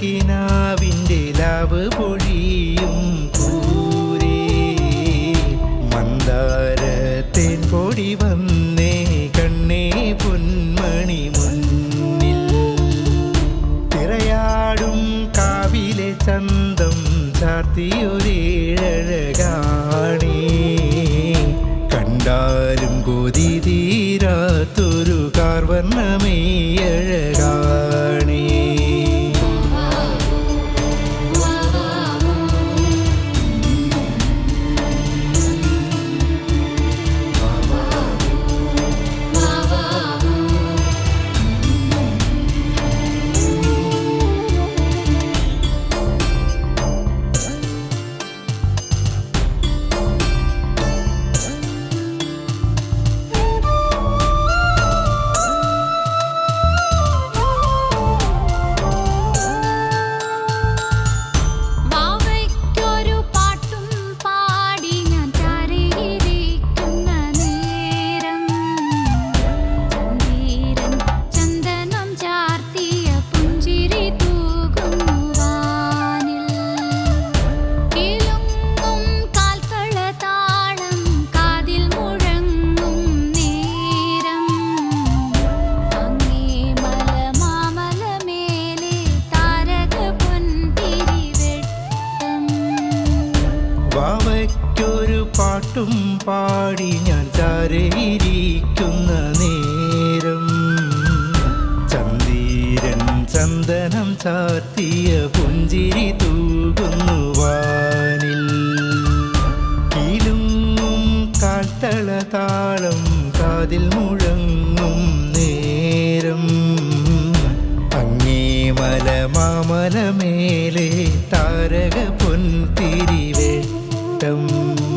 കിനാവിന്റെ law പൊഴിയും പൂരേ. മന്ദാരത്തേൻ പൊടി വന്നേ കണ്ണേ പൊന്മണി മുന്നിൽ. തിരയാടും കാവിലെ ചന്തം ചാർത്തിയൊരേഴകാണേ കണ്ടാലും കൊതി തീരാത്തൊരു കാർവർണമേയഴകാ പാട്ടും പാടി ഞാൻ തരയിരിക്കുന്ന നേരം. ചന്ദീരൻ ചന്ദനം ചാർത്തിയ പുഞ്ചിരി തൂകുന്നു വാനിൽ. കീലുങ്ങും താളം കാതിൽ മുഴങ്ങും നേരം. അങ്ങേ മലമാമലമേലെ താരക പൊൻതിരി വെട്ടം ചാഞ്ചാടി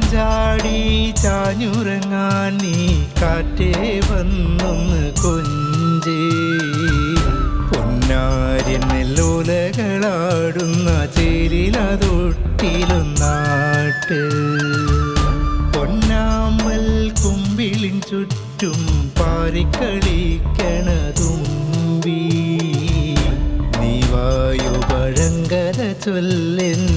ചാഞ്ചാടി ചാഞ്ഞുറങ്ങാൻ നീ കാറ്റേ വന്നൊന്ന് കൊഞ്ചേ. പൊന്നാര്യൻ ചേരിലതൊട്ടിലൊന്നാട്ട്. പൊന്നാമ്പൽ കുമ്പിളിൻ ചുറ്റും പാറിക്കളിക്കണതുമ്പി. നീ വായു പഴങ്കര ചൊല്ലിൻ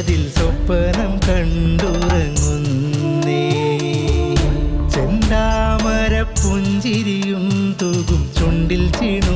കതിൽ സ്വപ്നം കണ്ടുറങ്ങുന്നേ. പുഞ്ചിരിയും തൂകും ചുണ്ടിൽ ചീണ